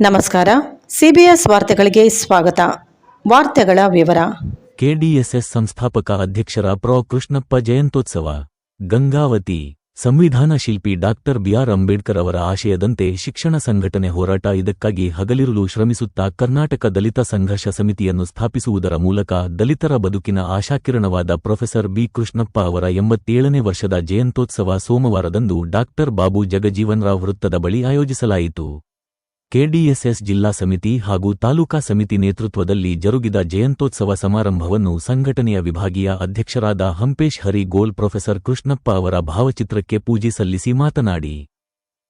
ನಮಸ್ಕಾರ. ಸಿಬಿಎಸ್ ವಾರ್ತೆಗಳಿಗೆ ಸ್ವಾಗತ. ವಾರ್ತೆಗಳ ವಿವರ. ಕೆಡಿಎಸ್ಎಸ್ ಸಂಸ್ಥಾಪಕ ಅಧ್ಯಕ್ಷರ ಪ್ರೊ. ಕೃಷ್ಣಪ್ಪ ಜಯಂತ್ಯೋತ್ಸವ. ಗಂಗಾವತಿ. ಸಂವಿಧಾನ ಶಿಲ್ಪಿ ಡಾಕ್ಟರ್ ಬಿಆರ್ ಅಂಬೇಡ್ಕರ್ ಅವರ ಆಶಯದಂತೆ ಶಿಕ್ಷಣ ಸಂಘಟನೆ ಹೋರಾಟ ಇದಕ್ಕಾಗಿ ಹಗಲಿರುಳು ಶ್ರಮಿಸುತ್ತಾ ಕರ್ನಾಟಕ ದಲಿತ ಸಂಘರ್ಷ ಸಮಿತಿಯನ್ನು ಸ್ಥಾಪಿಸುವುದರ ಮೂಲಕ ದಲಿತರ ಬದುಕಿನ ಆಶಾಕಿರಣವಾದ ಪ್ರೊಫೆಸರ್ ಬಿ. ಕೃಷ್ಣಪ್ಪ ಅವರ ಎಂಬತ್ತೇಳನೇ ವರ್ಷದ ಜಯಂತ್ಯೋತ್ಸವ ಸೋಮವಾರದಂದು ಡಾಕ್ಟರ್ ಬಾಬು ಜಗಜೀವನರಾವ್ ವೃತ್ತದ ಬಳಿ ಆಯೋಜಿಸಲಾಯಿತು. ಕೆಡಿಎಸ್ಎಸ್ ಜಿಲ್ಲಾ ಸಮಿತಿ ಹಾಗೂ ತಾಲೂಕಾ ಸಮಿತಿ ನೇತೃತ್ವದಲ್ಲಿ ಜರುಗಿದ ಜಯಂತೋತ್ಸವ ಸಮಾರಂಭವನ್ನು ಸಂಘಟನೆಯ ವಿಭಾಗೀಯ ಅಧ್ಯಕ್ಷರಾದ ಹಂಪೇಶ್ ಹರಿ ಗೋಲ್ ಪ್ರೊಫೆಸರ್ ಕೃಷ್ಣಪ್ಪ ಅವರ ಭಾವಚಿತ್ರಕ್ಕೆ ಪೂಜೆ ಸಲ್ಲಿಸಿ ಮಾತನಾಡಿ,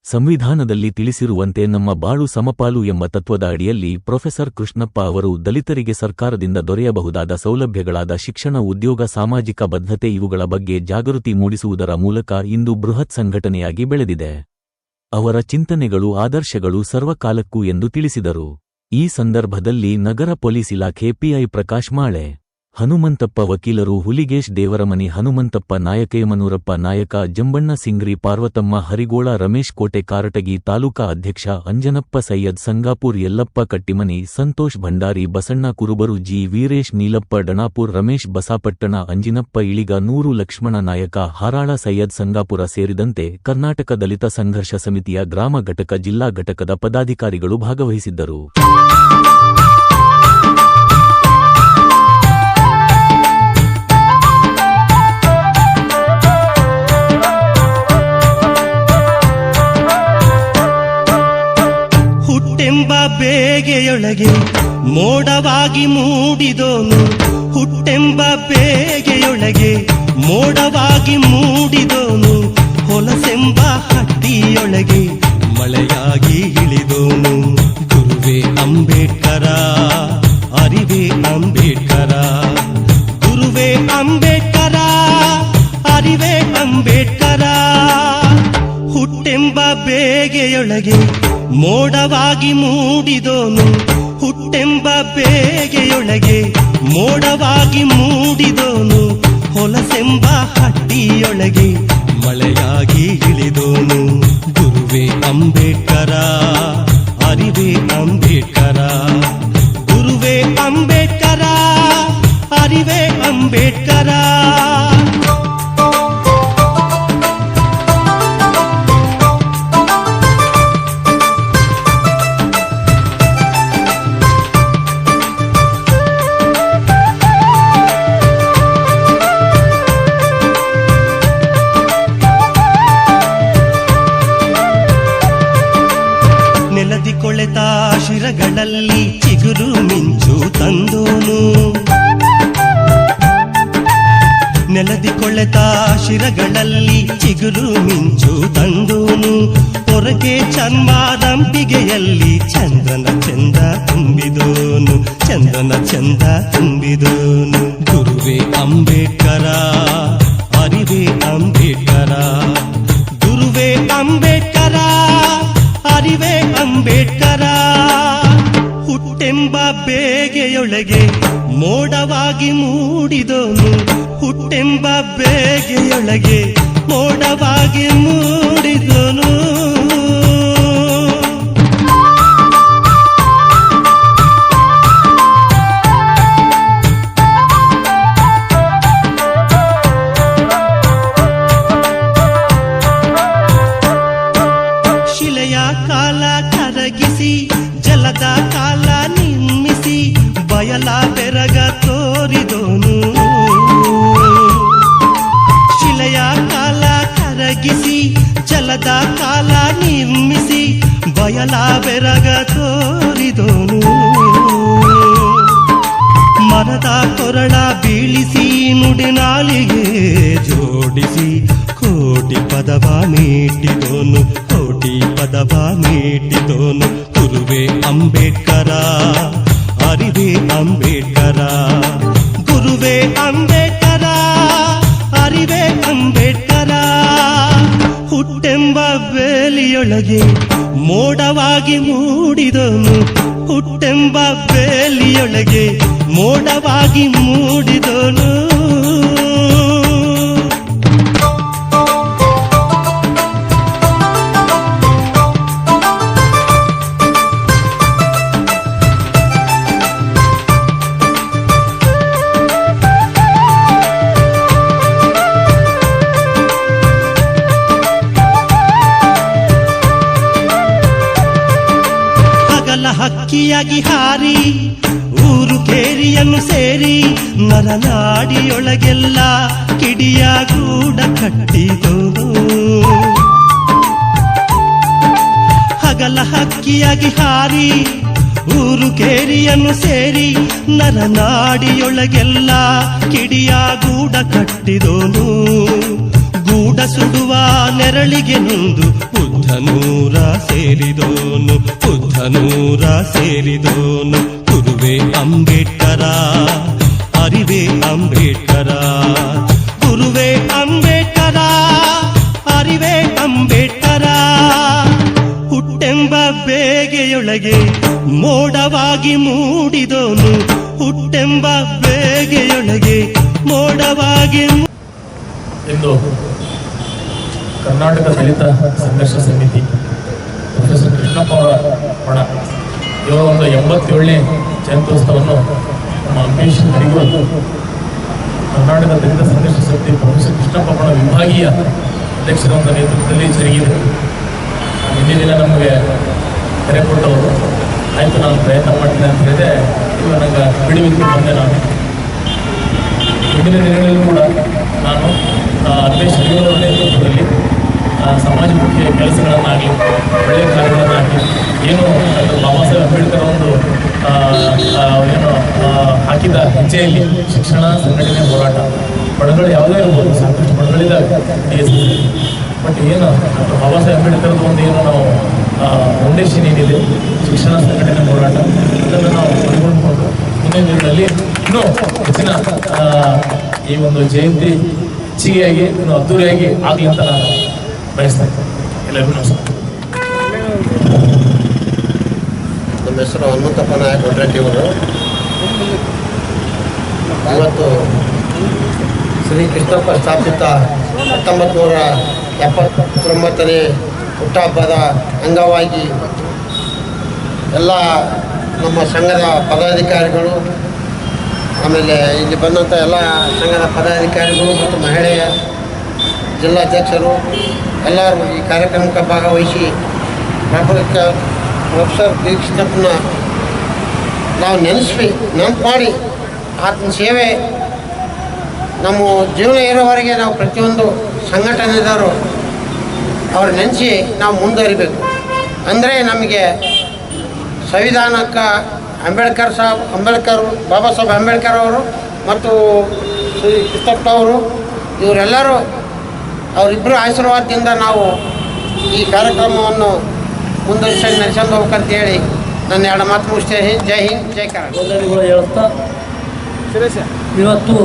ಸಂವಿಧಾನದಲ್ಲಿ ತಿಳಿಸಿರುವಂತೆ ನಮ್ಮ ಬಾಳು ಸಮಪಾಲು ಎಂಬ ತತ್ವದ ಅಡಿಯಲ್ಲಿ ಪ್ರೊಫೆಸರ್ ಕೃಷ್ಣಪ್ಪ ಅವರು ದಲಿತರಿಗೆ ಸರ್ಕಾರದಿಂದ ದೊರೆಯಬಹುದಾದ ಸೌಲಭ್ಯಗಳಾದ ಶಿಕ್ಷಣ, ಉದ್ಯೋಗ, ಸಾಮಾಜಿಕ ಬದ್ಧತೆ ಇವುಗಳ ಬಗ್ಗೆ ಜಾಗೃತಿ ಮೂಡಿಸುವುದರ ಮೂಲಕ ಇಂದು ಬೃಹತ್ ಸಂಘಟನೆಯಾಗಿ ಬೆಳೆದಿದೆ. ಅವರ ಚಿಂತನೆಗಳು ಆದರ್ಶಗಳು ಸರ್ವಕಾಲಕ್ಕೂ ಎಂದು ತಿಳಿಸಿದರು. ಈ ಸಂದರ್ಭದಲ್ಲಿ ನಗರ ಪೊಲೀಸ್ ಇಲಾಖೆ ಪಿಐ ಪ್ರಕಾಶ್ ಮಾಳೆ. ಹನುಮಂತಪ್ಪ ವಕೀಲರು ಹುಲಿಗೇಶ್ ದೇವರಮನಿ, ಹನುಮಂತಪ್ಪ ನಾಯಕೇಮನೂರಪ್ಪ ನಾಯಕ, ಜಂಬಣ್ಣ ಸಿಂಗ್ರಿ, ಪಾರ್ವತಮ್ಮ ಹರಿಗೋಳ, ರಮೇಶ್ ಕೋಟೆ, ಕಾರಟಗಿ ತಾಲೂಕಾ ಅಧ್ಯಕ್ಷ ಅಂಜನಪ್ಪ ಸೈಯದ್, ಸಂಗಾಪುರ್ ಯಲ್ಲಪ್ಪ ಕಟ್ಟಿಮನಿ, ಸಂತೋಷ್ ಭಂಡಾರಿ, ಬಸಣ್ಣ ಕುರುಬರು ಜಿ. ವೀರೇಶ್, ನೀಲಪ್ಪ ಡಣಾಪುರ್, ರಮೇಶ್ ಬಸಾಪಟ್ಟಣ, ಅಂಜಿನಪ್ಪ ಇಳಿಗ ನೂರು ಲಕ್ಷ್ಮಣ ನಾಯಕ, ಹಾರಾಳ ಸೈಯದ್ ಸಂಗಾಪುರ ಸೇರಿದಂತೆ ಕರ್ನಾಟಕ ದಲಿತ ಸಂಘರ್ಷ ಸಮಿತಿಯ ಗ್ರಾಮ ಘಟಕ, ಜಿಲ್ಲಾ ಘಟಕದ ಪದಾಧಿಕಾರಿಗಳು ಭಾಗವಹಿಸಿದ್ದರು. ಬೇಗೆಯೊಳಗೆ ಮೋಡವಾಗಿ ಮೂಡಿದೋನು ಹುಟ್ಟೆಂಬ ಬೇಗೆಯೊಳಗೆ ಮೋಡವಾಗಿ ಮೂಡಿದೋನು ಹೊಲಸೆಂಬ ಹಟ್ಟಿಯೊಳಗೆ ಮಳೆಯಾಗಿ ಇಳಿದೋನು. ಗುರುವೇ ಅಂಬೇಡ್ಕರ ಶಿರಗಳಲ್ಲಿ ಚಿಗುರು ಮಿಂಚು ತಂದೋನು ನೆಲದಿ ಕೊಳೆತ ಶಿರಗಳಲ್ಲಿ ಚಿಗುರು ಮಿಂಚು ತಂದೋನು ಹೊರಗೆ ಚನ್ಮಾದಂಬಿಗೆಯಲ್ಲಿ ಚಂದ್ರನ ಚಂದ ತುಂಬಿದೋನು ಚಂದ್ರನ ಚಂದ ತುಂಬಿದೋನು ಗುರುವೇ ಅಂಬೇಡ್ಕರ ಅರಿವೇ ಅಂಬೇಡ್ಕರ ಗುರುವೇ ಅಂಬೇಡ್ಕರ ಅರಿವೇ ಅಂಬೇಡ್ಕರ ಹುಟ್ಟೆಂಬ ಬೇಗೆಯೊಳಗೆ ಮೋಡವಾಗಿ ಮೂಡಿದೋನು. ಹುಟ್ಟೆಂಬ ಬೇಗೆಯೊಳಗೆ ಮೋಡವಾಗಿ ಮೂಡಿದೋನು. ಮರದ ಕೊರಳ ಬೀಳಿಸಿ ನುಡಿನಾಲಿಗೆ ಜೋಡಿಸಿ ಕೋಟಿ ಪದವ ಮೀಟಿದೋನು ಕೋಟಿ ಪದವ ಮೀಟಿದೋನು ಗುರುವೇ ಅಂಬೇಡ್ಕರ, ಅರಿವೇ ಅಂಬೇಡ್ಕರ, ಗುರುವೇ ಅಂಬೇಡ್ಕರ ಬೇಲಿಯೊಳಗೆ ಮೋಡವಾಗಿ ಮೂಡಿದನು. ಹುಟ್ಟೆಂಬ ಬೇಲಿಯೊಳಗೆ ಮೋಡವಾಗಿ ಮೂಡಿದನು. ಹಕ್ಕಿಯಾಗಿ ಹಾರಿ, ಊರು ಕೇರಿಯನ್ನು ಸೇರಿ, ನರನಾಡಿಯೊಳಗೆಲ್ಲ ಕಿಡಿಯ ಗೂಡ ಕಟ್ಟಿದೋನು ಹಗಲ ಹಕ್ಕಿಯಾಗಿ ಹಾರಿ, ಊರು ಕೇರಿಯನ್ನು ಸೇರಿ, ನರನಾಡಿಯೊಳಗೆಲ್ಲ ಕಿಡಿಯ ಗೂಡ ಕಟ್ಟಿದೋನು. ಸುಡುವ ನೆರಳಿಗೆ ನೊಂದು ಬುದ್ಧನೂರ ಸೇರಿದೋನು ಬುದ್ಧನೂರ ಸೇರಿದೋನು, ಗುರುವೆ ಅಂಬೇಡ್ಕರ, ಅರಿವೇ ಅಂಬೇಡ್ಕರ, ಗುರುವೆ ಅಂಬೇಡ್ಕರ, ಅರಿವೇ ಅಂಬೇಡ್ಕರ. ಹುಟ್ಟೆಂಬ ಬೇಗೆಯೊಳಗೆ ಮೋಡವಾಗಿ ಮೂಡಿದೋನು, ಹುಟ್ಟೆಂಬ ಬೇಗೆಯೊಳಗೆ ಮೋಡವಾಗಿ ಎಂದು ಕರ್ನಾಟಕ ದಲಿತ ಸಂಘರ್ಷ ಸಮಿತಿ ಪ್ರೊಫೆಸರ್ ಕೃಷ್ಣಪ್ಪ ಅವರ ಪಣ. ಇವರ ಒಂದು ಎಂಬತ್ತೇಳನೇ ಜಯಂತ್ಯೋತ್ಸವವನ್ನು ನಮ್ಮ ಅಂಬೇಶ್ ಹರಿಗೂ ಕರ್ನಾಟಕ ದಲಿತ ಸಂಘರ್ಷ ಸಮಿತಿ ಪ್ರೊಫೆಸರ್ ಕೃಷ್ಣಪ್ಪ ಅವರ ವಿಭಾಗೀಯ ಅಧ್ಯಕ್ಷರ ಒಂದು ನೇತೃತ್ವದಲ್ಲಿ ಜರುಗಿದೆ. ನಿನ್ನೆ ದಿನ ನಮಗೆ ಕರೆ ಕೊಟ್ಟವರು. ಆಯಿತು ನಾನು ಪ್ರಯತ್ನ ಮಾಡ್ತೀನಿ ಅಂತ ಹೇಳಿದೆ. ಇವಾಗ ನಂಗೆ ಬಿಡುವಿದ್ದು ಬಂದೆ ನಾನು. ಮುಂದಿನ ದಿನಗಳಲ್ಲೂ ಕೂಡ ನಾನು ಆ, ಅಲ್ಲೇಶ್ ನೇತೃತ್ವದಲ್ಲಿ ಸಮಾಜಮುಖಿ ಕೆಲಸಗಳನ್ನಾಗಲಿ ಒಳ್ಳೆಯ ಕಾರ್ಯಗಳನ್ನಾಗಲಿ ಏನು ಬಾಬಾ ಸಾಹೇಬ್ ಅಂಬೇಡ್ಕರ್ ಒಂದು ಏನು ಹಾಕಿದ ಹೆಜ್ಜೆಯಲ್ಲಿ ಶಿಕ್ಷಣ ಸಂಘಟನೆ ಹೋರಾಟ. ಪಡಗಳು ಯಾವುದೇ ಇರ್ಬೋದು, ಸಾಕಷ್ಟು ಪಡಗಳಿದ್ದಾವೆ ಬಟ್ ಏನು ಡಾಕ್ಟರ್ ಬಾಬಾ ಸಾಹೇಬ್ ಅಂಬೇಡ್ಕರ್ ಒಂದು ಏನು ನಾವು ಫೌಂಡೇಶನ್ ಏನಿದೆ, ಶಿಕ್ಷಣ ಸಂಘಟನೆ ಹೋರಾಟ, ಅದನ್ನು ನಾವು ಪಡ್ಕೊಂಡ್ಕೊಂಡು ಮುಂದಿನ ದಿನದಲ್ಲಿ ಇನ್ನೂ ಹೆಚ್ಚಿನ ಈ ಒಂದು ಜಯಂತಿ, ಹೆಚ್ಚಿಗೆಯಾಗಿ, ಇನ್ನು ಅದ್ದೂರಿಯಾಗಿ ಆಗಲಿ ಅಂತ ನಾನು ನಮಸ್ಕಾರ ನಮ್ಮ ಹೆಸರು ಹನುಮಂತಪ್ಪ ನಾಯಕ್ ಒಡ್ರೆಡ್ಡಿ ಅವರು ಇವತ್ತು ಶ್ರೀ ಕೃಷ್ಣಪ್ಪ ಸ್ಥಾಪಿತ ಹತ್ತೊಂಬತ್ತು ನೂರ ಎಪ್ಪತ್ತೊಂಬತ್ತನೇ ಹುಟ್ಟಹಬ್ಬದ ಅಂಗವಾಗಿ ಎಲ್ಲ ನಮ್ಮ ಸಂಘದ ಪದಾಧಿಕಾರಿಗಳು ಆಮೇಲೆ ಇಲ್ಲಿ ಬಂದಂಥ ಎಲ್ಲ ಸಂಘದ ಪದಾಧಿಕಾರಿಗಳು ಮತ್ತು ಮಹಿಳೆಯ ಜಿಲ್ಲಾಧ್ಯಕ್ಷರು ಎಲ್ಲರೂ ಈ ಕಾರ್ಯಕ್ರಮಕ್ಕೆ ಭಾಗವಹಿಸಿ ಪ್ರೊಫೆಸರ್ ಪ್ರೊಫೆಸರ್ ದೀಕ್ಷಿತಪ್ಪನ ನಾವು ನೆನೆಸ್ವಿ ನೆನಪು ಮಾಡಿ ಆತನ ಸೇವೆ ನಮ್ಮ ಜೀವನ ಇರೋವರೆಗೆ ನಾವು ಪ್ರತಿಯೊಂದು ಸಂಘಟನೆದವರು ಅವ್ರು ನೆನೆಸಿ ನಾವು ಮುಂದುವರಿಬೇಕು. ಅಂದರೆ ನಮಗೆ ಸಂವಿಧಾನಕ್ಕೆ ಅಂಬೇಡ್ಕರ್ ಸಾಹೇಬ್ ಅಂಬೇಡ್ಕರ್, ಬಾಬಾ ಸಾಹೇಬ್ ಅಂಬೇಡ್ಕರ್ ಅವರು ಮತ್ತು ಶ್ರೀ ಕೃಷ್ಣಪ್ಪ ಅವರು, ಇವರೆಲ್ಲರೂ ಅವರಿಬ್ಬರು ಆಶೀರ್ವಾದದಿಂದ ನಾವು ಈ ಕಾರ್ಯಕ್ರಮವನ್ನು ಮುಂದುವರಿಸಿ ನಡೆಸ್ಕೊಂಡು ಹೋಗ್ಬೇಕಂತ ಹೇಳಿ ನನ್ನ ಎರಡು ಮಾತು ಮುಗಿಸ್ತೇನೆ ಜೈ ಹಿಂದ್, ಜೈ ಕರ್ನಾಟಕ. ಇವತ್ತು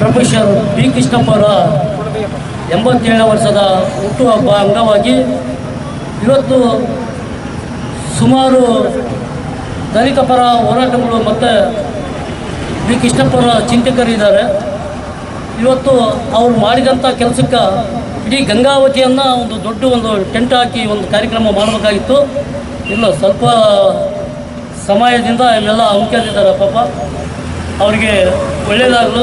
ಪ್ರೊಫೆಸರ್ ಬಿ ಕೃಷ್ಣಪ್ಪ ಅವರ ಎಂಬತ್ತೇಳನೇ ವರ್ಷದ ಹುಟ್ಟುಹಬ್ಬ ಅಂಗವಾಗಿ ಇವತ್ತು ಸುಮಾರು ದಲಿತ ಪರ ಹೋರಾಟಗಳು ಮತ್ತು ಬಿ ಕೃಷ್ಣಪ್ಪರ ಚಿಂತಕರಿದ್ದಾರೆ. ಇವತ್ತು ಅವ್ರು ಮಾಡಿದಂಥ ಕೆಲಸಕ್ಕೆ ಇಡೀ ಗಂಗಾವತಿಯನ್ನು ಒಂದು ದೊಡ್ಡ ಒಂದು ಟೆಂಟ್ ಹಾಕಿ ಒಂದು ಕಾರ್ಯಕ್ರಮ ಮಾಡಬೇಕಾಗಿತ್ತು. ಇಲ್ಲ ಸ್ವಲ್ಪ ಸಮಯದಿಂದ ಇಲ್ಲೆಲ್ಲ ಅಂಕಿದ್ದಾರೆ ಪಾಪ. ಅವರಿಗೆ ಒಳ್ಳೆಯದಾಗಲು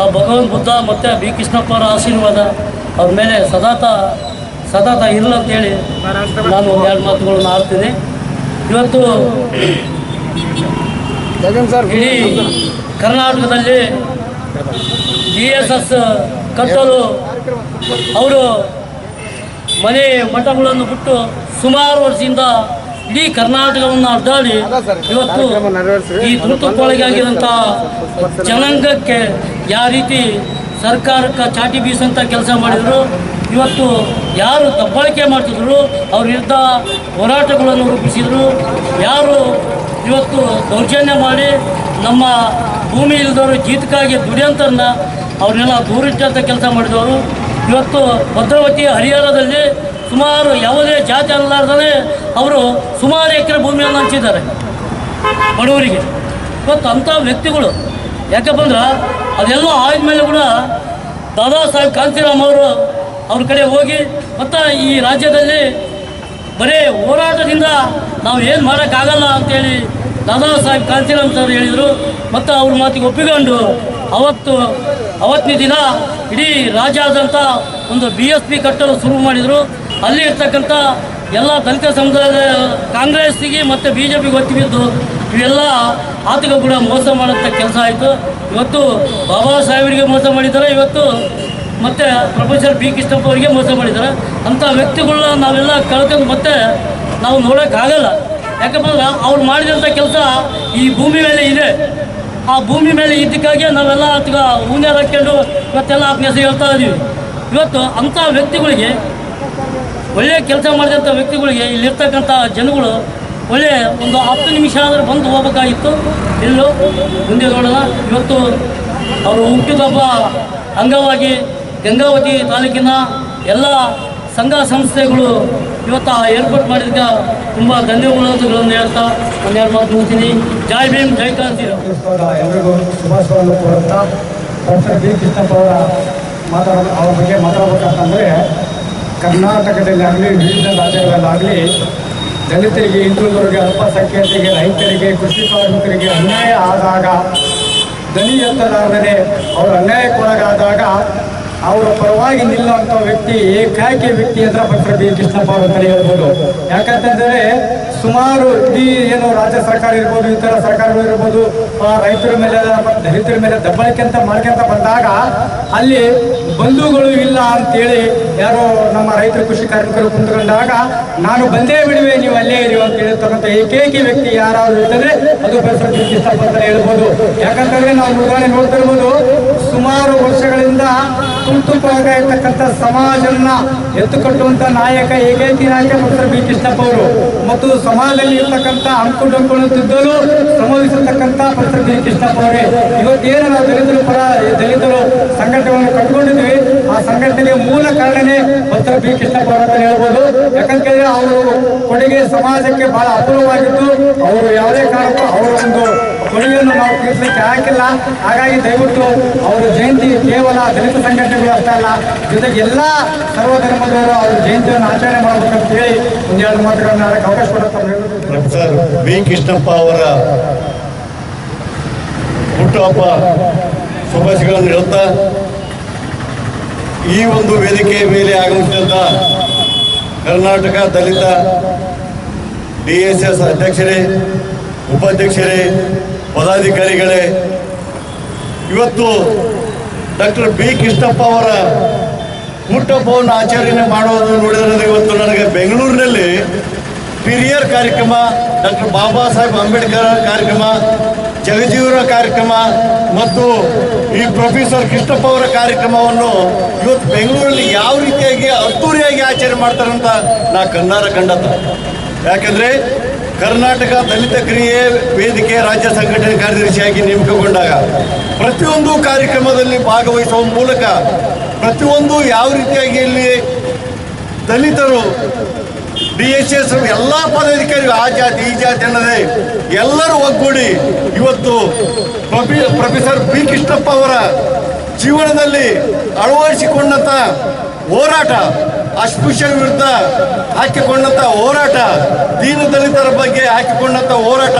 ಆ ಭಗವಾನ್ ಬುದ್ಧ ಮತ್ತು ಬಿ ಕೃಷ್ಣಪ್ಪರ ಅವರ ಆಶೀರ್ವಾದ ಅವ್ರ ಮೇಲೆ ಸದಾತ ಸದಾತ ಇರಲ್ಲ ಅಂತೇಳಿ ನಾನು ಒಂದು ಎರಡು ಮಾತುಗಳನ್ನು ಆಡ್ತೀನಿ. ಇವತ್ತು ಇಡೀ ಕರ್ನಾಟಕದಲ್ಲಿ ಡಿ ಎಸ್ ಎಸ್ ಕಟ್ಟಲು ಅವರು ಮನೆ ಮಠಗಳನ್ನು ಬಿಟ್ಟು ಸುಮಾರು ವರ್ಷದಿಂದ ಇಡೀ ಕರ್ನಾಟಕವನ್ನು ಅಡ್ಡಾಡಿ ಇವತ್ತು ಈ ದುರ್ತಕ್ಕೊಳಗಾಗಿರುವಂಥ ಜನಾಂಗಕ್ಕೆ ಯಾವ ರೀತಿ ಸರ್ಕಾರಕ್ಕೆ ಚಾಟಿ ಬೀಸಂತ ಕೆಲಸ ಮಾಡಿದರು, ಇವತ್ತು ಯಾರು ದಬ್ಬಾಳಿಕೆ ಮಾಡ್ತಿದ್ರು, ಅವ್ರ ವಿರುದ್ಧ ಹೋರಾಟಗಳನ್ನು ರೂಪಿಸಿದ್ರು, ಯಾರು ಇವತ್ತು ದೌರ್ಜನ್ಯ ಮಾಡಿ ನಮ್ಮ ಭೂಮಿ ಇಲ್ಲದವರು ಜೀತಕ್ಕಾಗಿ ದುಡಿಯಂತರನ್ನ ಅವ್ರನ್ನೆಲ್ಲ ಅಂತ ಕೆಲಸ ಮಾಡಿದವರು. ಇವತ್ತು ಭದ್ರಾವತಿ ಹರಿಹರದಲ್ಲಿ ಸುಮಾರು ಯಾವುದೇ ಜಾತಿ ಅಲ್ಲಾರ್ದೇ ಅವರು ಸುಮಾರು ಎಕರೆ ಭೂಮಿಯನ್ನು ಹಂಚಿದ್ದಾರೆ. ಬಡವರಿಗೆ. ಇವತ್ತು ಅಂಥ ವ್ಯಕ್ತಿಗಳು ಯಾಕಪ್ಪ ಅಂದ್ರೆ ಅದೆಲ್ಲ ಆದಮೇಲೆ ಕೂಡ ದಾದಾ ಸಾಹೇಬ್ ಕಾಂತಿರಾಮ್ ಅವರು ಅವ್ರ ಕಡೆ ಹೋಗಿ ಮತ್ತು ಈ ರಾಜ್ಯದಲ್ಲಿ ಬರೀ ಹೋರಾಟದಿಂದ ನಾವು ಏನು ಮಾಡೋಕ್ಕಾಗಲ್ಲ ಅಂತೇಳಿ ದಾದಾ ಸಾಹೇಬ್ ಕಾಂತಿರಾಮ್ ಸರ್ ಹೇಳಿದರು. ಮತ್ತು ಅವ್ರ ಮಾತಿಗೆ ಒಪ್ಪಿಕೊಂಡು ಅವತ್ತು, ಅವತ್ತಿನ ದಿನ ಇಡೀ ರಾಜ್ಯಾದ್ಯಂತ ಒಂದು ಬಿ ಎಸ್ ಪಿ ಕಟ್ಟಲು ಶುರು ಮಾಡಿದರು. ಅಲ್ಲಿ ಇರ್ತಕ್ಕಂಥ ಎಲ್ಲ ದಲಿತ ಸಮುದಾಯದ ಕಾಂಗ್ರೆಸ್ಸಿಗೆ ಮತ್ತು ಬಿ ಜೆ ಪಿಗೆ ಒತ್ತಿ ಬಿದ್ದು ಇವೆಲ್ಲ ಆತಗ ಕೂಡ ಮೋಸ ಮಾಡೋಂಥ ಕೆಲಸ ಆಯಿತು. ಇವತ್ತು ಬಾಬಾ ಸಾಹೇಬರಿಗೆ ಮೋಸ ಮಾಡಿದ್ದಾರೆ. ಇವತ್ತು ಮತ್ತು ಪ್ರೊಫೆಸರ್ ಬಿ ಕೃಷ್ಣಪ್ಪ ಅವರಿಗೆ ಮೋಸ ಮಾಡಿದ್ದಾರೆ. ಅಂಥ ವ್ಯಕ್ತಿಗಳನ್ನ ನಾವೆಲ್ಲ ಕಳ್ಕೊಂಡು ಮತ್ತೆ ನಾವು ನೋಡೋಕ್ಕಾಗಲ್ಲ. ಯಾಕಂದ್ರೆ ಅವ್ರು ಮಾಡಿದಂಥ ಕೆಲಸ ಈ ಭೂಮಿ ಮೇಲೆ ಇದೆ. ಆ ಭೂಮಿ ಮೇಲೆ ಇದ್ದಕ್ಕಾಗಿ ನಾವೆಲ್ಲ ಆತಗ ಹೂನ್ಯಾರ ಹಾಕ್ಕೊಂಡು ಇವತ್ತೆಲ್ಲ ಆತನ ಹೆಸರು ಹೇಳ್ತಾ ಇದ್ದೀವಿ ಇವತ್ತು ಅಂಥ ವ್ಯಕ್ತಿಗಳಿಗೆ ಒಳ್ಳೆಯ ಕೆಲಸ ಮಾಡಿದಂಥ ವ್ಯಕ್ತಿಗಳಿಗೆ ಇಲ್ಲಿರ್ತಕ್ಕಂಥ ಜನಗಳು ಒಳ್ಳೆಯ ಒಂದು ಹತ್ತು ನಿಮಿಷ ಆದರೂ ಬಂದು ಹೋಗ್ಬೇಕಾಗಿತ್ತು. ಇಲ್ಲೂ ಮುಂದೆ ನೋಡೋಣ. ಇವತ್ತು ಅವರು ಹುಟ್ಟಿದಬ್ಬ ಅಂಗವಾಗಿ ಗಂಗಾವತಿ ತಾಲೂಕಿನ ಎಲ್ಲ ಸಂಘ ಸಂಸ್ಥೆಗಳು ಇವತ್ತು ಆ ಏರ್ಪೋರ್ಟ್ ಮಾಡಿದ್ದಕ್ಕೆ ತುಂಬ ಧನ್ಯವಾದಗಳನ್ನು ಹೇಳ್ತಾ ಒಂದೆರಡು ಮಾತು ಮುಗಿಸ್ತೀನಿ. ಜೈ ಭೀಮ್, ಜೈ ಕಾಂತಿರು ಎಲ್ರಿಗೂ. ಶುಭಾಶಯವನ್ನು ಡಾಕ್ಟರ್ ಬಿ ಕೃಷ್ಣಪ್ಪ ಅವರ ಮಾತಾಡ ಅವ್ರ ಬಗ್ಗೆ ಮಾತಾಡಬೇಕಂತಂದರೆ, ಕರ್ನಾಟಕದಲ್ಲಿ ಆಗಲಿ, ವಿವಿಧ ರಾಜ್ಯಗಳಲ್ಲಾಗಲಿ, ದಲಿತರಿಗೆ, ಹಿಂದುಳಿದವರಿಗೆ ಅಲ್ಪಸಂಖ್ಯಾತರಿಗೆ ರೈತರಿಗೆ, ಕೃಷಿ ಕಾರ್ಮಿಕರಿಗೆ ಅನ್ಯಾಯ ಆದಾಗ ದನಿ ಎತ್ತಲಾರದೇ ಅವರು ಅನ್ಯಾಯಕ್ಕೊಳಗಾದಾಗ ಅವರ ಪರವಾಗಿ ನಿಲ್ಲುವಂಥ ವ್ಯಕ್ತಿ ಏಕಾಕಿ ವ್ಯಕ್ತಿ ಅಂತ ಡಾಕ್ಟರ್ ಬಿ ಕೃಷ್ಣಪ್ಪ ಅಂತಲೇ ಹೇಳ್ಬೋದು. ಯಾಕಂತಂದರೆ ಸುಮಾರು ಇಡೀ ಏನು ರಾಜ್ಯ ಸರ್ಕಾರ ಇರ್ಬೋದು, ಇತರ ಸರ್ಕಾರಗಳು ಇರ್ಬೋದು ರೈತರ ಮೇಲೆ ದಲಿತರ ಮೇಲೆ ದಬ್ಬಳಿಕೆ ಅಂತ ಮಾಡ್ಕೊಂತ ಬಂದಾಗ ಅಲ್ಲಿ ಬಂಧುಗಳು ಇಲ್ಲ ಅಂತೇಳಿ ಯಾರೋ ನಮ್ಮ ರೈತರು ಕೃಷಿ ಕಾರ್ಮಿಕರು ಕುಂತ್ಕೊಂಡಾಗ, ನಾನು ಬಂದೇ ಬಿಡುವೆ, ನೀವು ಅಲ್ಲೇ ಇರಿ ಅಂತ ಹೇಳ್ತಕ್ಕಂಥ ಏಕೈಕ ವ್ಯಕ್ತಿ ಯಾರಾದ್ರು ಇದ್ದರೆ ಅದು ಬಿ ಕೃಷ್ಣಪ್ಪ ಅಂತ ಹೇಳ್ಬೋದು. ಯಾಕಂತಂದ್ರೆ ನಾವು ಉದಾಹರಣೆ ನೋಡ್ತಿರ್ಬೋದು ಸುಮಾರು ವರ್ಷಗಳಿಂದ ತುಂತುಪಾಗಿರ್ತಕ್ಕಂಥ ಸಮಾಜವನ್ನ ಎತ್ತು ಕಟ್ಟುವಂತ ನಾಯಕ ಏಕೈತಿ ನಾಯಕ ಡಾಕ್ಟರ್ ಬಿ ಕೃಷ್ಣಪ್ಪ ಅವರು. ಮತ್ತು ಸಮಾಜದಲ್ಲಿ ಇರ್ತಕ್ಕಂಥ ಅಂಕು ಡೊಂಕುಗಳನ್ನು ತಿದ್ದಲು ಶ್ರಮಿಸಿರ್ತಕ್ಕಂಥ ಪ್ರೊಫೆಸರ್ ಬಿ ಕೃಷ್ಣಪ್ಪ ಅವರೇ ಇವತ್ತೇನು ದಲಿತರು ಪರ ದಲಿತರು ಸಂಘಟನೆಯನ್ನು ಕಟ್ಕೊಂಡಿದ್ವಿ ಆ ಸಂಘಟನೆಗೆ ಮೂಲ ಕಾರಣನೇ ಪತ್ರ ಬಿ ಕೃಷ್ಣಪ್ಪ ಅವರು ಅಂತ ಹೇಳ್ಬೋದು. ಯಾಕಂದ್ರೆ ಅವರು ಕೊಡುಗೆ ಸಮಾಜಕ್ಕೆ ಬಹಳ ಅಪೂರ್ವವಾಗಿತ್ತು ಅವರು ಯಾವುದೇ ಕಾರಣಕ್ಕೂ ಅವರ ಒಂದು ಕೊಡುಗೆಯನ್ನು ನಾವು ತೀರಿಸಲಿಕ್ಕೆ ಹಾಕಿಲ್ಲ. ಹಾಗಾಗಿ ದಯವಿಟ್ಟು ಅವರ ಜಯಂತಿ ಕೇವಲ ದಲಿತ ಸಂಘಟನೆಗಳು ಅಷ್ಟೇ ಅಲ್ಲ, ಜೊತೆಗೆ ಎಲ್ಲ ಸರ್ವಧರ್ಮದವರು ಅವರ ಜಯಂತಿಯನ್ನು ಆಚರಣೆ ಮಾಡಬೇಕಂತ ಹೇಳಿ ಒಂದೆರಡು ಮಾತುಗಳನ್ನು ಆಡಕ್ಕೆ ಅವಕಾಶ ಕೊಡುತ್ತಾರೆ ಬಿ ಕೃಷ್ಣಪ್ಪ ಅವರ ಹುಟ್ಟುಹಬ್ಬ ಶುಭಾಶಯಗಳನ್ನು ಹೇಳುತ್ತಾ, ಈ ಒಂದು ವೇದಿಕೆ ಮೇಲೆ ಆಗಮಿಸಿದಂಥ Karnataka Dalit D S S ಅಧ್ಯಕ್ಷರೇ, ಉಪಾಧ್ಯಕ್ಷರೇ ಪದಾಧಿಕಾರಿಗಳೇ, ಇವತ್ತು ಡಾಕ್ಟರ್ ಬಿ ಕೃಷ್ಣಪ್ಪ ಅವರ ಹುಟ್ಟುಹಬ್ಬವನ್ನು ಆಚರಣೆ ಮಾಡೋದು ನೋಡಿದ್ರೆ ಇವತ್ತು ನನಗೆ ಬೆಂಗಳೂರಿನಲ್ಲಿ ಪಿರಿಯರ್ ಕಾರ್ಯಕ್ರಮ, ಡಾಕ್ಟರ್ ಬಾಬಾ ಸಾಹೇಬ್ ಅಂಬೇಡ್ಕರ್ ಕಾರ್ಯಕ್ರಮ, ಜಗಜೀವರ ಕಾರ್ಯಕ್ರಮ ಮತ್ತು ಈ ಪ್ರೊಫೆಸರ್ ಕೃಷ್ಣಪ್ಪ ಅವರ ಕಾರ್ಯಕ್ರಮವನ್ನು ಇವತ್ತು ಬೆಂಗಳೂರಲ್ಲಿ ಯಾವ ರೀತಿಯಾಗಿ ಅದ್ದೂರಿಯಾಗಿ ಆಚರಣೆ ಮಾಡ್ತಾರಂತ ನಾ ಕಣ್ಣಾರ ಕಂಡತ್ತ ಯಾಕಂದ್ರೆ ಕರ್ನಾಟಕ ದಲಿತ ಕ್ರಿಯೆ ವೇದಿಕೆ ರಾಜ್ಯ ಸಂಘಟನೆ ಕಾರ್ಯದರ್ಶಿಯಾಗಿ ನೇಮಕಗೊಂಡಾಗ ಪ್ರತಿಯೊಂದು ಕಾರ್ಯಕ್ರಮದಲ್ಲಿ ಭಾಗವಹಿಸುವ ಮೂಲಕ ಪ್ರತಿಯೊಂದು ಯಾವ ರೀತಿಯಾಗಿ ಇಲ್ಲಿ ದಲಿತರು, ಡಿ ಎಸ್ ಎಸ್ ಎಲ್ಲ ಪದಾಧಿಕಾರಿಗಳು ಆ ಜಾತಿ, ಈ ಜಾತಿ ಅನ್ನದೇ ಎಲ್ಲರೂ ಒಗ್ಗೂಡಿ ಇವತ್ತು ಪ್ರೊಫಿ ಪ್ರೊಫೆಸರ್ ಪಿ ಕೃಷ್ಣಪ್ಪ ಅವರ ಜೀವನದಲ್ಲಿ ಅಳವಡಿಸಿಕೊಂಡಂಥ ಹೋರಾಟ ಅಸ್ಪೃಶ್ಯ ವಿರುದ್ಧ ಹಾಕಿಕೊಂಡಂಥ ಹೋರಾಟ, ದೀನ ದಲಿತರ ಬಗ್ಗೆ ಹಾಕಿಕೊಂಡಂಥ ಹೋರಾಟ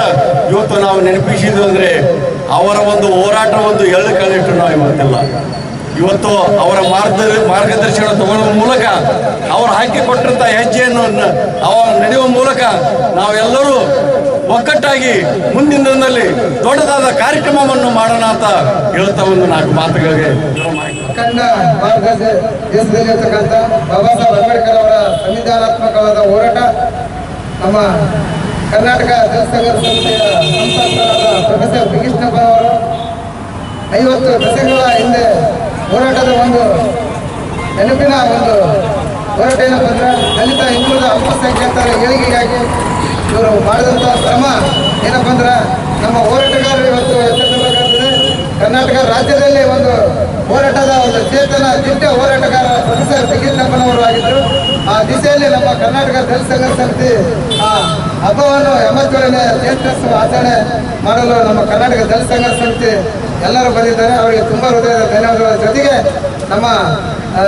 ಇವತ್ತು ನಾವು ನೆನಪಿಸಿದ್ವಿ ಅಂದರೆ ಅವರ ಒಂದು ಹೋರಾಟ ಒಂದು ಎಳ್ಳು ಕಾಲಿಟ್ಟು ನಾವು ಇವತ್ತಿಲ್ಲ ಇವತ್ತು ಅವರ ಮಾರ್ಗ, ಮಾರ್ಗದರ್ಶನ ತಗೊಳ್ಳುವ ಮೂಲಕ ಅವರು ಹಾಕಿಕೊಟ್ಟಂತ ಹೆಜ್ಜೆಯನ್ನು ಅವರು ಅವ ನಡೆಯುವ ಮೂಲಕ ನಾವೆಲ್ಲರೂ ಒಗ್ಗಟ್ಟಾಗಿ ಮುಂದಿನ ದಿನದಲ್ಲಿ ದೊಡ್ಡದಾದ ಕಾರ್ಯಕ್ರಮವನ್ನು ಮಾಡೋಣ ಅಂತ ಹೇಳ್ತಾ ಒಂದು ನಾಲ್ಕು ಮಾತುಗಳಿಗೆ. ಮಾರ್ಗದ ಅಂಬೇಡ್ಕರ್ ಅವರ ಸಂವಿಧಾನಾತ್ಮಕವಾದ ಹೋರಾಟ, ನಮ್ಮ ಕರ್ನಾಟಕ ಸಂಸ್ಥೆಯ ಸಮಿತಿಯ ಸಂಸ್ಥಾಪಕರಾದ ಪ್ರೊಫೆಸರ್ ಬಿಕೃಷ್ಣಪ್ಪ ಅವರು ಐವತ್ತು ದಶಕಗಳ ಹಿಂದೆ ಹೋರಾಟದ ಒಂದು ನೆನಪಿನ ಒಂದು ಹೋರಾಟ ಏನಪ್ಪ ಅಂದ್ರೆ ದಲಿತ ಹಿಂದುಳಿದ ಅಲ್ಪಸಂಖ್ಯಾತರ ಏಳಿಗೆಗಾಗಿ ಇವರು ಮಾಡಿದಂಥ ಶ್ರಮ ಏನಪ್ಪ ಅಂದ್ರೆ ನಮ್ಮ ಹೋರಾಟಗಾರರು ಇವತ್ತು ಎಚ್ಚೆತ್ತಬೇಕಾಗ್ತದೆ. ಕರ್ನಾಟಕ ರಾಜ್ಯದಲ್ಲಿ ಒಂದು ಹೋರಾಟದ ಒಂದು ಚೇತನ, ದಿಟ್ಟ ಹೋರಾಟಗಾರ ಪ್ರೊಫೆಸರ್ ತೆಗೆದಪ್ಪನವರು ಆಗಿದ್ದರು. ಆ ದಿಸೆಯಲ್ಲಿ ನಮ್ಮ ಕರ್ನಾಟಕ ದಲಿತ ಸಂಘರ್ಷ ಸಮಿತಿ ಆ ಹಬ್ಬವನ್ನು ಎಂಬತ್ತೇಳನೇ ಜಯಂತ್ಯೋತ್ಸವ ಆಚರಣೆ ಮಾಡಲು ನಮ್ಮ ಕರ್ನಾಟಕ ದಲಿತ ಸಂಘರ್ಷ ಸಮಿತಿ ಎಲ್ಲರೂ ಬಂದಿದ್ದಾರೆ. ಅವರಿಗೆ ತುಂಬ ಹೃದಯದ ಧನ್ಯವಾದಗಳ. ಜೊತೆಗೆ ನಮ್ಮ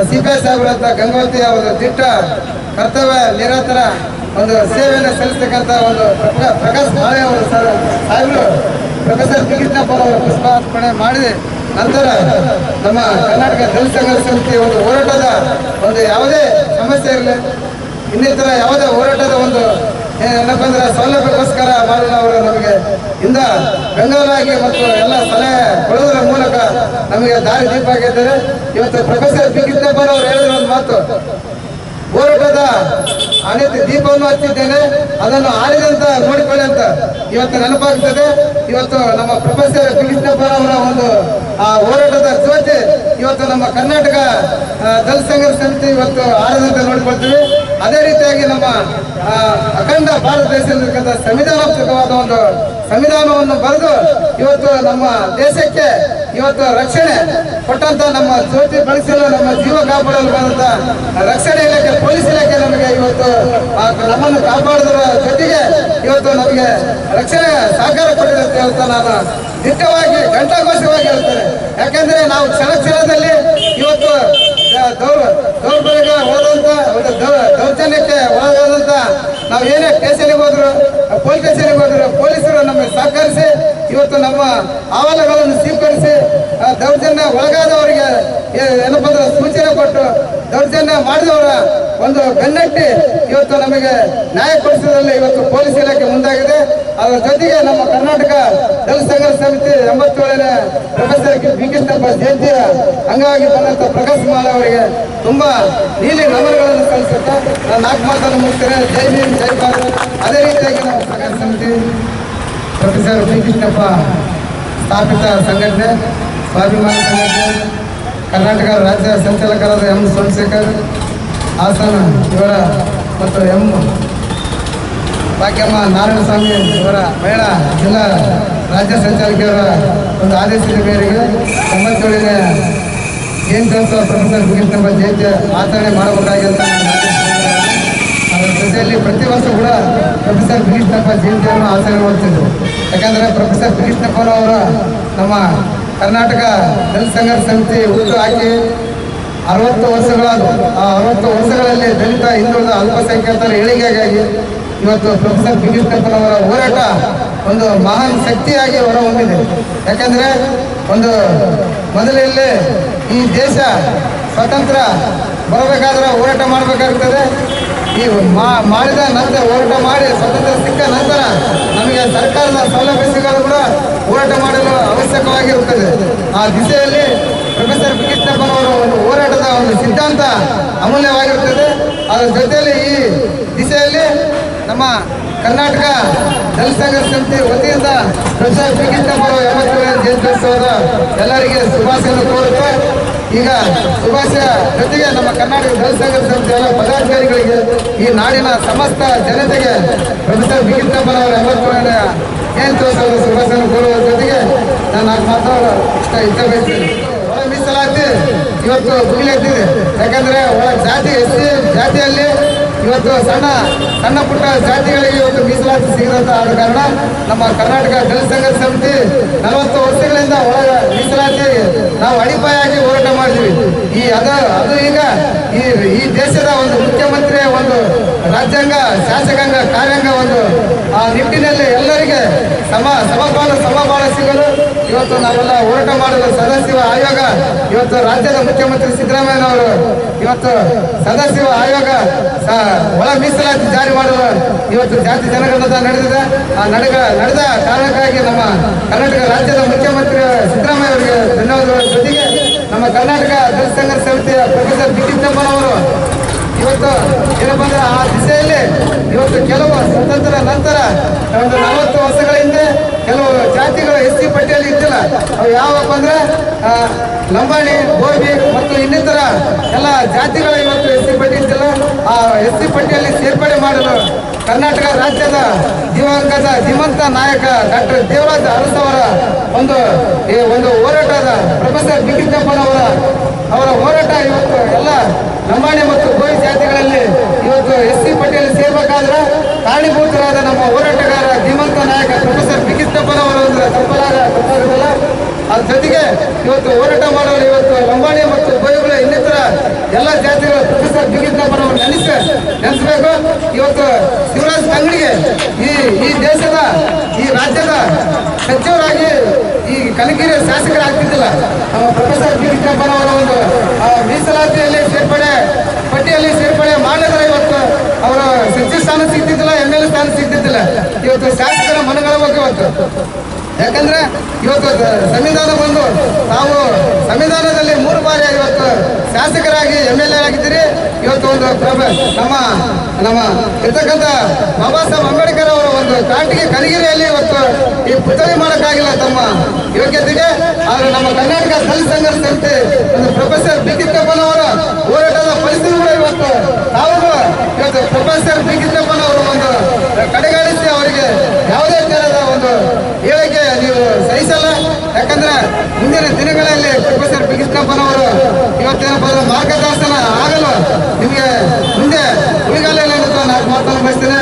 ಸಿ ಪಿ ಎಸ್ ಸಾಹೇಬರಂತ ಗಂಗಾವತಿಯ ಒಂದು ದಿಟ್ಟ ಕರ್ತವ್ಯ ನಿರಂತರ ಒಂದು ಸೇವೆಯನ್ನು ಸಲ್ಲಿಸ್ತಕ್ಕಂಥ ಒಂದು ಪ್ರಕ- ಪ್ರಕಾಶ್ ಬಾಳೆ ಅವರು ಸರ್, ಸಾಹೇಬರು, ಪ್ರೊಫೆಸರ್ ಕೃಷ್ಣಪ್ಪ ಅವರು ಪುಷ್ಪಾರ್ಪಣೆ ಮಾಡಿದೆ. ನಂತರ ನಮ್ಮ ಕರ್ನಾಟಕ ಸಂಘರ್ಷ ಸಮಿತಿ ಒಂದು ಹೋರಾಟದ ಒಂದು ಯಾವುದೇ ಸಮಸ್ಯೆ ಇರಲಿ ಇನ್ನಿತರ ಯಾವುದೇ ಹೋರಾಟದ ಒಂದು ಏನಪ್ಪ ಅಂದ್ರೆ ಸೌಲಭ್ಯಕ್ಕೋಸ್ಕರ ಮಾಡಲು ಅವರು ನಮಗೆ ಇಂದ ಬೆಂಗಳೂರಾಗಿ ಮತ್ತು ಎಲ್ಲ ಸಲಹೆ ಕೊಡುವುದರ ಮೂಲಕ ನಮಗೆ ದಾರಿ ದೀಪ ಆಗಿದ್ದಾರೆ ಇವತ್ತು ಪ್ರೊಫೆಸರ್ ಬಿ ಕೃಷ್ಣಪ್ಪ ಅವರು ಹೇಳಿದ ಒಂದು ಮಾತು, ಹೋರಾಟದ ಅನೇಕ ದೀಪವನ್ನು ಹಚ್ಚಿದ್ದೇನೆ. ಅದನ್ನು ಆರಿದಂತ ನೋಡಿಕೊಳ್ಳಿ ಅಂತ ಇವತ್ತು ನೆನಪಾಗ್ತದೆ. ಇವತ್ತು ನಮ್ಮ ಪ್ರೊಫೆಸರ್ ಪಿ ಕೃಷ್ಣಪ್ಪನವರ ಒಂದು, ಆ, ಹೋರಾಟದ ಜ್ಯೋತಿ ಇವತ್ತು ನಮ್ಮ ಕರ್ನಾಟಕ ದಲ್ ಸಂಘರ್ಷ ಸಮಿತಿ ಇವತ್ತು ಆರದಂತೆ ನೋಡಿಕೊಳ್ತೀವಿ. ಅದೇ ರೀತಿಯಾಗಿ ನಮ್ಮ ಅಖಂಡ ಭಾರತ ದೇಶದಲ್ಲಿರ್ತಕ್ಕಂಥ ಸಂವಿಧಾನಾತ್ಮಕವಾದ ಒಂದು ಸಂವಿಧಾನವನ್ನು ಬರೆದು ಇವತ್ತು ನಮ್ಮ ದೇಶಕ್ಕೆ ಇವತ್ತು ರಕ್ಷಣೆ ಕೊಟ್ಟಂತ ನಮ್ಮ ಜ್ಯೋತಿ ಬಳಸಲು ನಮ್ಮ ಜೀವ ಕಾಪಾಡಲು ಬಂದಂತ ರಕ್ಷಣೆ ಇಲಾಖೆ, ಪೊಲೀಸ್ ಇಲಾಖೆ ನಮಗೆ ಇವತ್ತು ನಮ್ಮನ್ನು ಕಾಪಾಡಿದ್ರ ಜೊತೆಗೆ ಇವತ್ತು ನಮಗೆ ರಕ್ಷಣೆ ಸಹಕಾರ ಕೊಟ್ಟಿದೆ ಅಂತ ನಾನು ದಿಟ್ಟವಾಗಿ ಘಂಟಾಘೋಷವಾಗಿ ಹೇಳ್ತೇನೆ. ಯಾಕಂದ್ರೆ ನಾವು ಕ್ಷಣ ಕ್ಷಣದಲ್ಲಿ ಇವತ್ತು ದೌರ್ ದೌರ್ಬಲ್ಯ ಹೋದಂತ, ಒಂದು ದೌರ್ಜನ್ಯಕ್ಕೆ ಒಳಗಾದಂತ ನಾವು ಏನೇ ಸ್ಟೇಷನ್ಗೆ ಹೋದ್ರು ಪೊಲೀಸ್ ಸ್ಟೇಷನ್ಗೆ ಹೋದ್ರು ಪೊಲೀಸರು ನಮಗೆ ಸಹಕರಿಸಿ ಇವತ್ತು ನಮ್ಮ ಆಹ್ವಾನಗಳನ್ನು ಸ್ವೀಕರಿಸಿ ದೌರ್ಜನ್ಯ ಒಳಗಾದವರಿಗೆ ಏನಪ್ಪ ಅಂದ್ರೆ ಸೂಚನೆ ಕೊಟ್ಟು ದೌರ್ಜನ್ಯ ಮಾಡಿದವರ ಒಂದು ಬೆನ್ನಟ್ಟಿ ಇವತ್ತು ನಮಗೆ ನ್ಯಾಯ ಕೊಡಿಸೋದ್ರಲ್ಲಿ ಇವತ್ತು ಪೊಲೀಸ್ ಇಲಾಖೆ ಮುಂದಾಗಿದೆ. ಅದರ ಜೊತೆಗೆ ನಮ್ಮ ಕರ್ನಾಟಕ ದಲಿತ ಸಂಘರ್ಷ ಸಮಿತಿ ಎಂಬತ್ತೇಳನೇ ಪ್ರೊಫೆಸರ್ ಬಿ ಕೃಷ್ಣಪ್ಪ ಜಯಂತಿಯ ಅಂಗವಾಗಿ ಬಂದಂಥ ಪ್ರಕಾಶ್ ಮಾಲ್ ಅವರಿಗೆ ತುಂಬಾ ನೀಲಿ ನಮನಗಳನ್ನು ಸಲ್ಲಿಸುತ್ತಾ ನಾನು ನಾಲ್ಕು ಮಾತನ್ನು ಮುಗಿಸ್ತೇನೆ. ಜೈ ಭೀಮ್, ಜೈ ಭಾರತ್. ಅದೇ ರೀತಿಯಾಗಿ ನಮ್ಮ ಪ್ರಕಾಶ್ ಸಮಿತಿ ಪ್ರೊಫೆಸರ್ ಬಿ ಕೃಷ್ಣಪ್ಪ ಸ್ಥಾಪಿತ ಸಂಘಟನೆ, ಸ್ವಾಭಿಮಾನ ಸಂಘಟನೆ, ಕರ್ನಾಟಕ ರಾಜ್ಯ ಸಂಚಾಲಕರಾದ ಎಂ ಸೋಮಶೇಖರ್, ಹಾಸನ ಇವರ ಮತ್ತು ಎಂ ಭಾಗ್ಯಮ್ಮ ನಾರಾಯಣಸ್ವಾಮಿ ಇವರ ಮಹಿಳಾ ಜಿಲ್ಲಾ ರಾಜ್ಯ ಸಂಚಾಲಕಿಯವರ ಒಂದು ಆದೇಶದ ಮೇರೆಗೆ ಎಂಬತ್ತೇಳನೇ ಜಯಂತ್ಯೋತ್ಸವ ಪ್ರೊಫೆಸರ್ ಮುಗಿಸ್ನಪ್ಪ ಜಯಂತಿ ಆಚರಣೆ ಮಾಡಬೇಕಾಗಿ. ಅದರ ಪ್ರತಿ ವರ್ಷ ಕೂಡ ಪ್ರೊಫೆಸರ್ ಕೃಷ್ಣಪ್ಪ ಜಯಂತಿಯನ್ನು ಆಚರಣೆ ಮಾಡ್ತಿದ್ರು ಯಾಕಂದರೆ ಪ್ರೊಫೆಸರ್ ಕೃಷ್ಣಪ್ಪನವರ ನಮ್ಮ ಕರ್ನಾಟಕ ದಲಿತ ಸಂಘರ್ಷ ಸಮಿತಿ ಹುಟ್ಟು ಹಾಕಿ ಅರವತ್ತು ವರ್ಷಗಳಾದವು ಆ ಅರವತ್ತು ವರ್ಷಗಳಲ್ಲಿ ದಲಿತ ಹಿಂದುಳಿದ ಅಲ್ಪಸಂಖ್ಯಾತರ ಏಳಿಗೆಗಾಗಿ ಇವತ್ತು ಪ್ರೊಫೆಸರ್ ಕೃಷ್ಣಪ್ಪನವರ ಹೋರಾಟ ಒಂದು ಮಹಾನ್ ಶಕ್ತಿಯಾಗಿ ಹೊರಹೊಮ್ಮಿದೆ. ಯಾಕಂದ್ರೆ ಒಂದು ಮೊದಲಲ್ಲಿ ಈ ದೇಶ ಸ್ವತಂತ್ರ ಬರಬೇಕಾದ್ರೆ ಹೋರಾಟ ಮಾಡಬೇಕಾಗ್ತದೆ. ಈ ಮಾಡಿದ ನಂತರ ಹೋರಾಟ ಮಾಡಿ ಸ್ವತಂತ್ರ ಸಿಕ್ಕ ನಂತರ ನಮಗೆ ಸರ್ಕಾರದ ಸೌಲಭ್ಯ ಸಿಗಲು ಕೂಡ ಹೋರಾಟ ಮಾಡಲು ಅವಶ್ಯಕವಾಗಿರುತ್ತದೆ ಆ ದಿಸೆಯಲ್ಲಿ ಪ್ರೊಫೆಸರ್ ಕೃಷ್ಣಪ್ಪನವರ ಒಂದು ಹೋರಾಟದ ಒಂದು ಸಿದ್ಧಾಂತ ಅಮೂಲ್ಯವಾಗಿರುತ್ತದೆ. ಅದರ ಜೊತೆಯಲ್ಲಿ ಈ ದಿಸೆಯಲ್ಲಿ ನಮ್ಮ ಕರ್ನಾಟಕ ಜನಸಂಘ ಸಮಿತಿ ವತಿಯಿಂದ ಪ್ರೊಫೆಸರ್ ಬಿ ಕೃಷ್ಣಪ್ಪನವರ ಎಂಬತ್ತೇಳನೇ ಜಯಂತ್ಯೋತ್ಸವದ ಎಲ್ಲರಿಗೆ ಶುಭಾಶಯವನ್ನು ಕೋರುತ್ತಾ ಈಗ ಶುಭಾಶಯ ಜೊತೆಗೆ ನಮ್ಮ ಕರ್ನಾಟಕ ದಲಿತ ಸಂಸ್ಥೆಯ ಪದಾಧಿಕಾರಿಗಳಿಗೆ ಈ ನಾಡಿನ ಸಮಸ್ತ ಜನತೆಗೆ ಪ್ರೊಫೆಸರ್ ಬಿ ಅವರ ಎಂಬತ್ತೊಂದನೇ ಜಯಂತ್ಯೋತ್ಸವದ ಶುಭಾಶಯ ಕೋರುವ ಜೊತೆಗೆ ನಾನು ನಾಲ್ಕು ಮಾತಾಡ ಇಷ್ಟ ಇಷ್ಟ ಬಯಸ್ತೀನಿ ಒಳ ಮೀಸಲಾತಿ ಇವತ್ತು ಮುಗಿಲೆತ್ತಿದೆ ಯಾಕಂದ್ರೆ ಒಳ ಜಾತಿ ಎಸ್ ಜಾತಿಯಲ್ಲಿ ಇವತ್ತು ಸಣ್ಣ ಸಣ್ಣ ಪುಟ್ಟ ಜಾತಿಗಳಿಗೆ ಇವತ್ತು ಮೀಸಲಾತಿ ಸಿಗದಂತ ಆದ ಕಾರಣ ನಮ್ಮ ಕರ್ನಾಟಕ ಸಂಘರ್ಷ ಸಮಿತಿ ನಲವತ್ತು ವರ್ಷಗಳಿಂದ ಒಳಗ ಮೀಸಲಾತಿ ನಾವು ಅಡಿಪಾಯಾಗಿ ಹೋರಾಟ ಮಾಡಿದ್ವಿ ಈ ಅದ, ಅದು ಈಗ ಈ ಈ ದೇಶದ ಒಂದು ಮುಖ್ಯಮಂತ್ರಿಯ ಒಂದು ರಾಜ್ಯಾಂಗ, ಶಾಸಕಾಂಗ, ಕಾರ್ಯಾಂಗ ಒಂದು, ಆ ನಿಟ್ಟಿನಲ್ಲಿ ಎಲ್ಲರಿಗೆ ಸಮ ಸಮಪಾಲ ಸಮಪಾಲ ಸಿಗಲು ಇವತ್ತು ನಾವೆಲ್ಲ ಹೋರಾಟ ಮಾಡಲು ಸದಸ್ಯ ಆಯೋಗ, ಇವತ್ತು ರಾಜ್ಯದ ಮುಖ್ಯಮಂತ್ರಿ ಸಿದ್ದರಾಮಯ್ಯನವರು ಇವತ್ತು ಸದಸ್ಯ ಆಯೋಗ ಒಳ ಮೀಸಲಾತಿ ಜಾರಿ ಮಾಡಲು ಇವತ್ತು ಜಾತಿ ಜನಗಣದ ನಡೆದಿದೆ. ಆ ನಡೆಗ, ನಡೆದ ಕಾರಣಕ್ಕಾಗಿ ನಮ್ಮ ಕರ್ನಾಟಕ ರಾಜ್ಯದ ಮುಖ್ಯಮಂತ್ರಿ ಸಿದ್ದರಾಮಯ್ಯ ಅವರಿಗೆ ಧನ್ಯವಾದಗಳ ಜೊತೆಗೆ ನಮ್ಮ ಕರ್ನಾಟಕ ದಲಿತ ಸಂಘರ್ಷ ಸಮಿತಿಯ ಪ್ರೊಫೆಸರ್ ಬಿ ಅವರು ಇವತ್ತು ಏನಪ್ಪ ಆ ದಿಸೆಯಲ್ಲಿ ಇವತ್ತು ಕೆಲವು ಸ್ವತಂತ್ರ ನಂತರ ಒಂದು ನಲವತ್ತು ವರ್ಷಗಳ ಹಿಂದೆ ಕೆಲವು ಜಾತಿಗಳು ಎಸ್ ಸಿ ಪಟ್ಟಿಯಲ್ಲಿ ಇದ್ದಿಲ್ಲ. ಅವು ಯಾವಪ್ಪ ಅಂದ್ರೆ ಲಂಬಾಣಿ, ಗೋಬಿ ಮತ್ತು ಇನ್ನಿತರ ಎಲ್ಲ ಜಾತಿಗಳು ಇವತ್ತು ಎಸ್ ಸಿ ಪಟ್ಟಿ ಇದ್ದಿಲ್ಲ. ಆ ಎಸ್ ಸಿ ಪಟ್ಟಿಯಲ್ಲಿ ಸೇರ್ಪಡೆ ಮಾಡಲು ಕರ್ನಾಟಕ ರಾಜ್ಯದ ದಿವಂಗತ, ಧೀಮಂತ ನಾಯಕ ಡಾಕ್ಟರ್ ದೇವರಾಜ ಅರಸವರ ಒಂದು, ಈ ಒಂದು ಹೋರಾಟದ ಪ್ರೊಫೆಸರ್ ಬಿ ಕೃಷ್ಣಪ್ಪನವರ ಅವರ ಹೋರಾಟ ಇವತ್ತು ಎಲ್ಲ ಲಂಬಾಣಿ ಮತ್ತು ಗೋಯಿ ಜಾತಿಗಳಲ್ಲಿ ಇವತ್ತು ಎಸ್ ಸಿ ಪಟ್ಟಿಯಲ್ಲಿ ಸೇರ್ಬೇಕಾದ್ರೆ ಕಾರಣೀಭೂತರಾದ ನಮ್ಮ ಹೋರಾಟಗಾರ ಧೀಮಂತ ನಾಯಕ ಪ್ರೊಫೆಸರ್ ಬಿ ಅವರು ಒಂದು ತಪ್ಪಲಾಗ ತಪ್ಪಾಗುತ್ತಲ್ಲ ಅದ್ರ ಜೊತೆಗೆ ಇವತ್ತು ಹೋರಾಟ ಮಾಡೋರು ಇವತ್ತು ಲಂಬಾಣಿ ಮತ್ತು ಗೋಯಿಗಳ ಇನ್ನಿತರ ಎಲ್ಲ ಜಾತಿಗಳ ಪ್ರೊಫೆಸರ್ ಬಿ ಅವರು ನೆನೆಸ ನೆನೆಸಬೇಕು. ಇವತ್ತು ಶಿವರಾಜ್ ತಂಗಡಿಗೆ ಈ ಈ ದೇಶದ, ಈ ರಾಜ್ಯದ ಸಚಿವರಾಗಿ ಈ ಕನಗಿರಿ ಶಾಸಕರಾಗ್ತಿದ್ದಿಲ್ಲ. ಪ್ರೊಫೆಸರ್ ಬಿ ಕೃಷ್ಣಪ್ಪನವರ ಒಂದು ಮೀಸಲಾತಿಯಲ್ಲಿ ಸೇರ್ಪಡೆ ಪಕ್ಷದಲ್ಲಿ ಸೇರ್ಪಡೆ ಮಾಡಿದ್ರೆ ಇವತ್ತು ಅವರ ಸಚಿವ ಸ್ಥಾನ ಸಿಗ್ತಿದ್ದಿಲ್ಲ ಎಂ ಎಲ್ ಎ ಸ್ಥಾನ ಸಿಗ್ತಿದ್ದಿಲ್ಲ. ಇವತ್ತು ಶಾಸಕರ ಮನಗಳ ಬಗ್ಗೆ ಇವತ್ತು. ಯಾಕಂದ್ರೆ ಇವತ್ತು ಸಂವಿಧಾನ ಬಂದು ನಾವು ಸಂವಿಧಾನದಲ್ಲಿ ಮೂರು ಬಾರಿ ಇವತ್ತು ಶಾಸಕರಾಗಿ ಎಂ ಎಲ್ ಎ ಆಗಿದ್ದೀರಿ. ಇವತ್ತು ಒಂದು ನಮ್ಮ ನಮ್ಮ ಇರ್ತಕ್ಕಂಥ ಬಾಬಾ ಸಾಹೇಬ್ ಅಂಬೇಡ್ಕರ್ ಅವರ ಒಂದು ಕಾಟಿಗೆ ಕನಗಿರಿಯಲ್ಲಿ ಇವತ್ತು ಈ ಪುತ್ತಳಿ ಮಾಡೋಕ್ಕಾಗಿಲ್ಲ ತಮ್ಮ ಯೋಗ್ಯತೆಗೆ. ಆದರೆ ನಮ್ಮ ಕರ್ನಾಟಕ ಸಂಘರ್ಷ ಸಂಸ್ಥೆ ಒಂದು ಪ್ರೊಫೆಸರ್ ಬಿ ತಿಪ್ಪನವರ ಹೋರಾಟದ ಪರಿಸ್ಥಿತಿ ಇವತ್ತು ಇವತ್ತು ಪ್ರೊಫೆಸರ್ ಬಿ ಕಿತ್ತಪ್ಪನವರು ಒಂದು ಕಡೆಗಾಣಿಸಿ ಅವರಿಗೆ ಯಾವುದೇ ತರಹದ ಒಂದು ಹೇಳಿಕೆ ನೀವು ಸಹಿಸಲ್ಲ ಯಾಕಂದ್ರೆ ಮುಂದಿನ ದಿನಗಳಲ್ಲಿ ಪ್ರೊಫೆಸರ್ ಬಿ ಕಿತ್ತಪ್ಪನವರು ಇವತ್ತೇನಪ್ಪ ಅಂದ್ರೆ ಮಾರ್ಗದರ್ಶನ ಆಗಲು ನಿಮಗೆ ಮುಂದೆ ಉಳಿಗಾಲ ನಾಲ್ಕು ಮಾತನ್ನು ಬಯಸ್ತೇನೆ